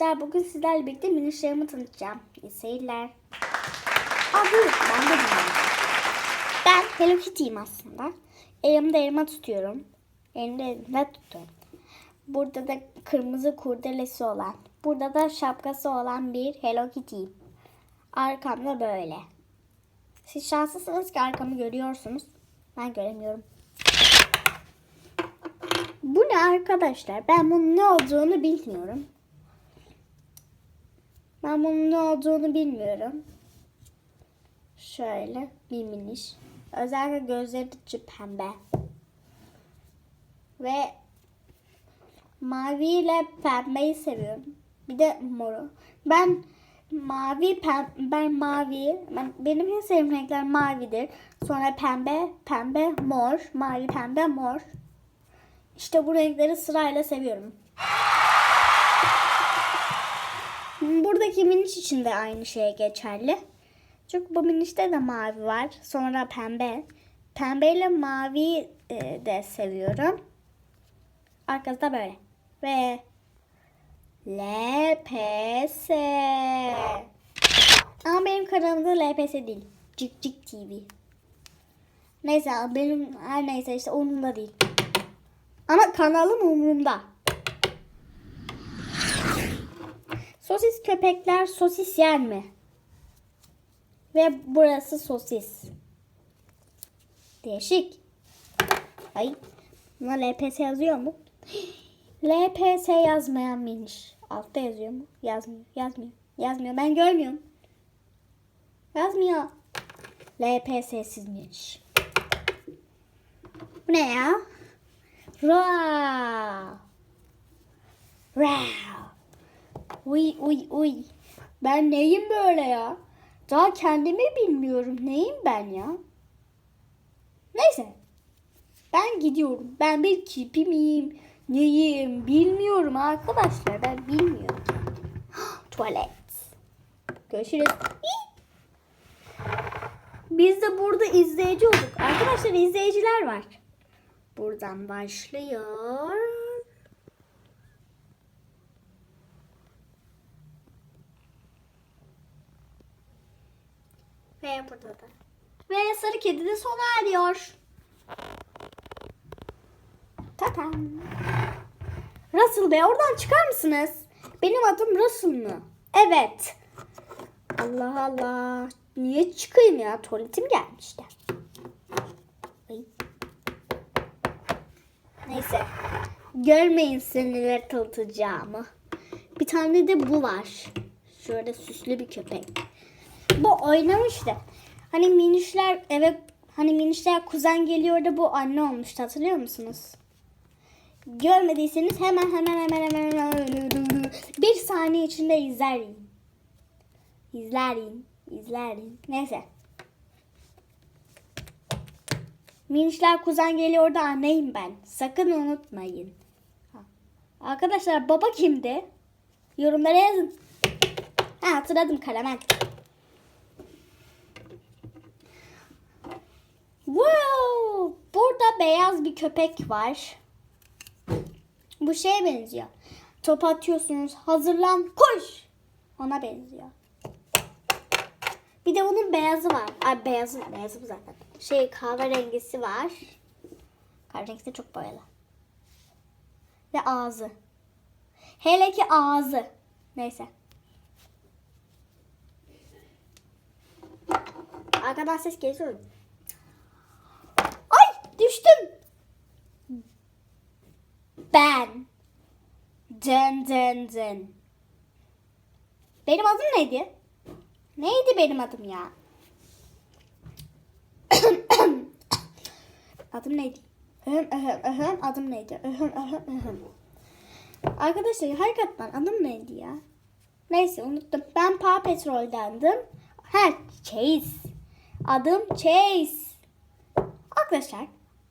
Arkadaşlar bugün sizlerle birlikte minişlerimi tanıtacağım. İyi seyirler. Aa buyurun ben de bilmiyorum. Ben Hello Kitty'yim aslında. Elimde elma tutuyorum. Elimde elimde tutuyorum. Burada da kırmızı kurdelesi olan, burada da şapkası olan bir Hello Kitty'yim. Arkamda böyle. Siz şanslısınız ki arkamı görüyorsunuz. Ben göremiyorum. Bu ne arkadaşlar? Ben bunun ne olduğunu bilmiyorum. Ben bunun ne olduğunu bilmiyorum. Şöyle bir miniş. Özellikle gözleri içi pembe. Ve mavi ile pembeyi seviyorum. Bir de moru. Ben mavi pem ben mavi ben, benim en sevdiğim renkler mavidir. Sonra pembe, pembe, mor, mavi, pembe, mor. İşte bu renkleri sırayla seviyorum. Buradaki miniş için de aynı şeye geçerli. Çünkü bu minişte de mavi var. Sonra pembe. Pembe ile mavi e, de seviyorum. Arkası da böyle. Ve LPS. Ama benim kanalımda LPS değil. Cik Cik TV. Neyse benim her neyse işte umurumda değil. Ama kanalım umurumda. Sosis köpekler sosis yer mi? Ve burası sosis. Değişik. Ay. Buna LPS yazıyor mu? LPS yazmayan miniş. Altta yazıyor mu? Yazmıyor. Yazmıyor. Yazmıyor. Ben görmüyorum. Yazmıyor. LPS'siz miniş. Bu ne ya? Ra. Ra. Uy uy uy. Ben neyim böyle ya? Daha kendimi bilmiyorum. Neyim ben ya? Neyse. Ben gidiyorum. Ben bir kirpi miyim? Neyim? Bilmiyorum arkadaşlar. Ben bilmiyorum. Tuvalet. Görüşürüz. Biz de burada izleyici olduk. Arkadaşlar izleyiciler var. Buradan başlıyor. Ve burada da. Ve sarı kedi de sona eriyor. Tatam. Russell Bey oradan çıkar mısınız? Benim adım Russell mı? Evet. Allah Allah. Niye çıkayım ya? Tuvaletim gelmişti. Neyse. Görmeyin size neler tanıtacağımı. Bir tane de bu var. Şöyle süslü bir köpek. Bu oynamıştı. Hani minişler eve hani minişler kuzen geliyor da bu anne olmuştu hatırlıyor musunuz? Görmediyseniz hemen hemen hemen hemen, hemen bir saniye içinde izleyin. İzleyin. İzleyin. Neyse. Minişler kuzen geliyor da anneyim ben. Sakın unutmayın. Arkadaşlar baba kimdi? Yorumlara yazın. Ha hatırladım Karamen. Wow! Burada beyaz bir köpek var. Bu şeye benziyor. Top atıyorsunuz. Hazırlan. Koş. Ona benziyor. Bir de bunun beyazı var. Ay beyazı, beyazı bu zaten. Şey kahverengisi var. Kahverengisi de çok boyalı. Ve ağzı. Hele ki ağzı. Neyse. Arkadan ses geliyor. Ben. Dın dın dın. Benim adım neydi? Neydi benim adım ya? adım neydi? Öhüm, öhüm, öhüm, adım neydi? Arkadaşlar hakikaten adım neydi ya? Neyse unuttum. Ben Paw Patrol'dendim. Ha Chase. Adım Chase. Arkadaşlar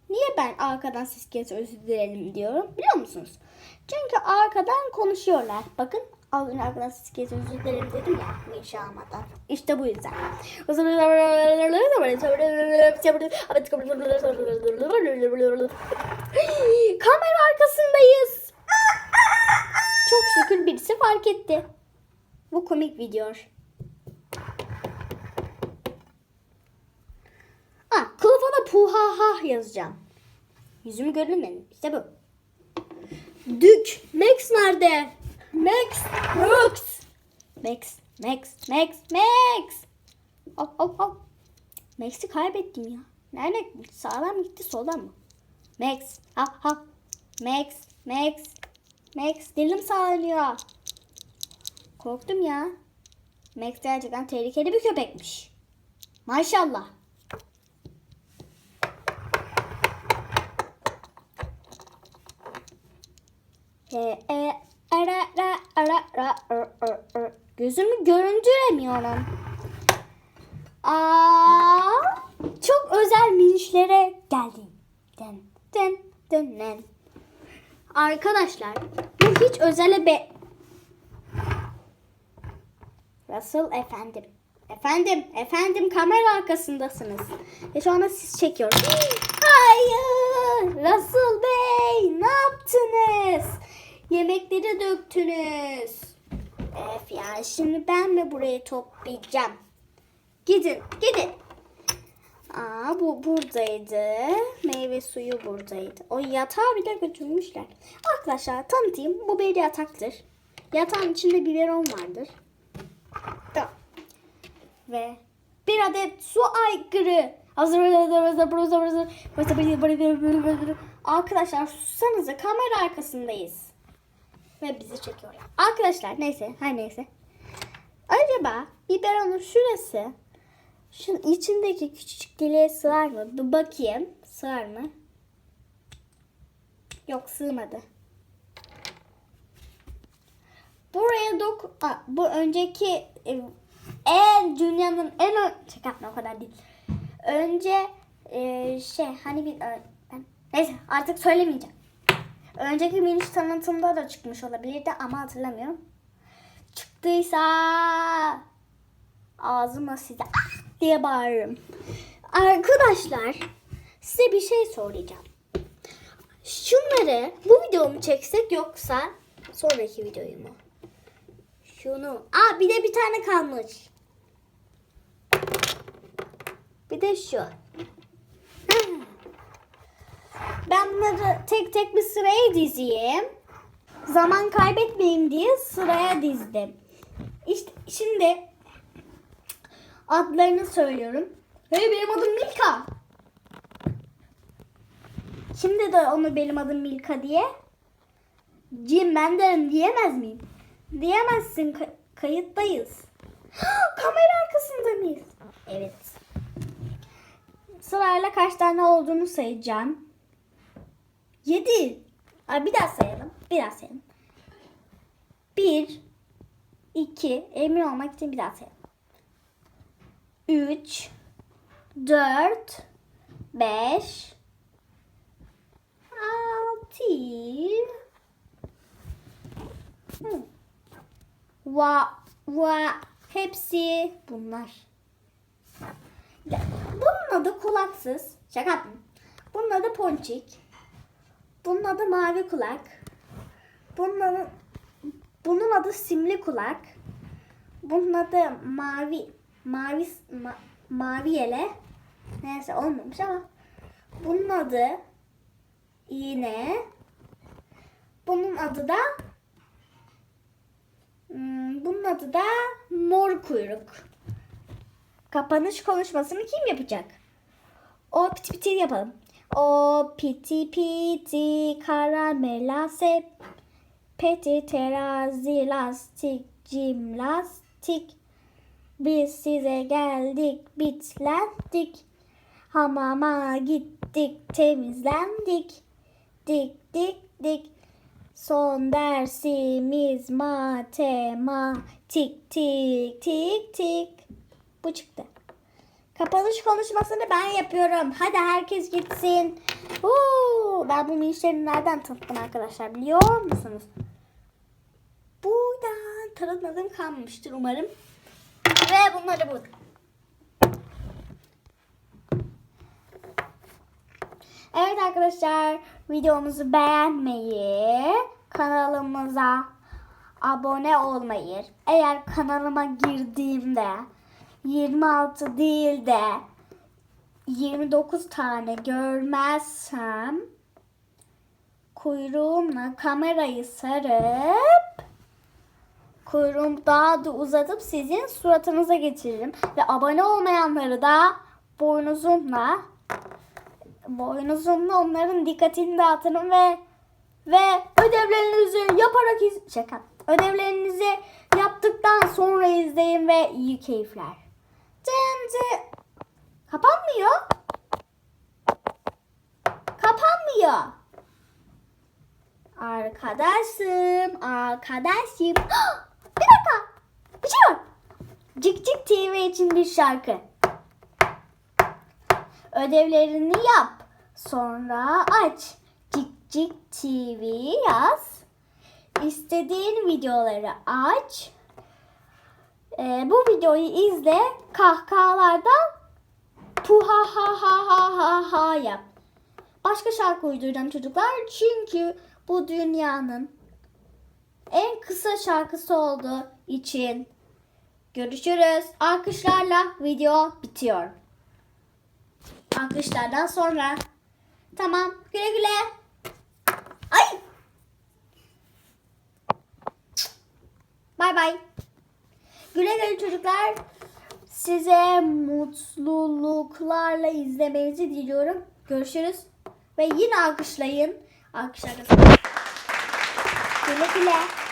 niye ben arkadan ses gelse özür dilerim diyorum biliyor musunuz? Çünkü arkadan konuşuyorlar. Bakın az önce arkadan ses gelse özür dilerim dedim ya inşa almadan. İşte bu yüzden. Kamera arkasındayız. Çok şükür birisi fark etti. Bu komik video. Ah, puhaha yazacağım. Yüzümü benim. İşte bu. Dük. Max nerede? Max. Max. Max. Max. Max. Max. Hop hop hop. Max'i kaybettim ya. Nerede? Sağdan mı gitti soldan mı? Max. Ha ha. Max. Max. Max. Dilim sağlıyor. Korktum ya. Max gerçekten tehlikeli bir köpekmiş. Maşallah. E, e, ara, ra, ara. Gözümü görüntülemiyorum. Aa, çok özel minişlere geldim. Den, den, den, den. Arkadaşlar bu hiç özele be... Nasıl efendim? Efendim, efendim kamera arkasındasınız. Ve şu anda siz çekiyorum. Hayır! Russell Bey ne yaptınız? Yemekleri döktünüz. Ef ya şimdi ben mi burayı toplayacağım? Gidin, gidin. Aa bu buradaydı. Meyve suyu buradaydı. O yatağı bile götürmüşler. Arkadaşlar tanıtayım. Bu bir yataktır. Yatağın içinde biberon vardır. Tamam. Ve bir adet su aygırı. Arkadaşlar sussanıza kamera arkasındayız. Ve bizi çekiyorlar. Arkadaşlar neyse her neyse. Acaba biberonun şurası şunun içindeki küçücük deliğe sığar mı? Bir bakayım. Sığar mı? Yok sığmadı. Buraya dok... Aa, bu önceki e, en dünyanın en ö- şaka yapma o kadar değil. Önce e, şey hani bir ben neyse artık söylemeyeceğim. Önceki miniş tanıtımda da çıkmış olabilirdi ama hatırlamıyorum. Çıktıysa ağzıma size "Ah!" diye bağırırım. Arkadaşlar size bir şey soracağım. Şunları bu videomu çeksek yoksa sonraki videoyu mu? Şunu. Aa bir de bir tane kalmış. Bir de şu. Ha. Ben bunları tek tek bir sıraya dizeyim. Zaman kaybetmeyeyim diye sıraya dizdim. İşte şimdi adlarını söylüyorum. Hey benim adım Milka. Şimdi de onu benim adım Milka diye. Jim ben derim diyemez miyim? Diyemezsin ka- kayıttayız. Kamera arkasında mıyız? Evet. Sırayla kaç tane olduğunu sayacağım. Yedi. Ay bir daha sayalım. Bir daha sayalım. Bir, iki, emin olmak için bir daha sayalım. Üç, dört, beş, altı, Hı. Va, va, hepsi bunlar. Bunun adı kulaksız. Şaka yaptım. Bunun adı ponçik. Bunun adı mavi kulak. Bunun adı, bunun adı simli kulak. Bunun adı mavi mavi ma- mavi yele. Neyse olmamış ama bunun adı iğne. Bunun adı da hmm, bunun adı da mor kuyruk. Kapanış konuşmasını kim yapacak? O piti piti yapalım. O piti piti karamela sep peti terazi lastik cim lastik biz size geldik bitlendik. Hamama gittik temizlendik. Dik dik dik. Son dersimiz matematik. Tik tik tik. Bu çıktı. Kapanış konuşmasını ben yapıyorum. Hadi herkes gitsin. Huu, ben bu minişleri nereden tanıttım arkadaşlar biliyor musunuz? Buradan tanıtmadığım kalmamıştır umarım. Ve bunları buldum. Evet arkadaşlar videomuzu beğenmeyi, kanalımıza abone olmayı, eğer kanalıma girdiğimde 26 değil de 29 tane görmezsem kuyruğumla kamerayı sarıp kuyruğumu daha da uzatıp sizin suratınıza geçiririm. Ve abone olmayanları da boynuzumla boynuzumla onların dikkatini dağıtırım ve ve ödevlerinizi yaparak iz şaka. Ödevlerinizi yaptıktan sonra izleyin ve iyi keyifler. Cın. Kapanmıyor. Kapanmıyor. Arkadaşım, arkadaşım. bir dakika. Bir şey var. Cik Cik TV için bir şarkı. Ödevlerini yap. Sonra aç. Cik Cik TV yaz. İstediğin videoları aç. Ee, bu videoyu izle. Kahkahalardan puha ha ha ha ha ha yap. Başka şarkı uyduracağım çocuklar. Çünkü bu dünyanın en kısa şarkısı olduğu için görüşürüz. Alkışlarla video bitiyor. Alkışlardan sonra. Tamam. Güle güle. Ay. Bay bay. Güle güle çocuklar. Size mutluluklarla izlemenizi diliyorum. Görüşürüz. Ve yine alkışlayın. Alkışlarla. Güle güle.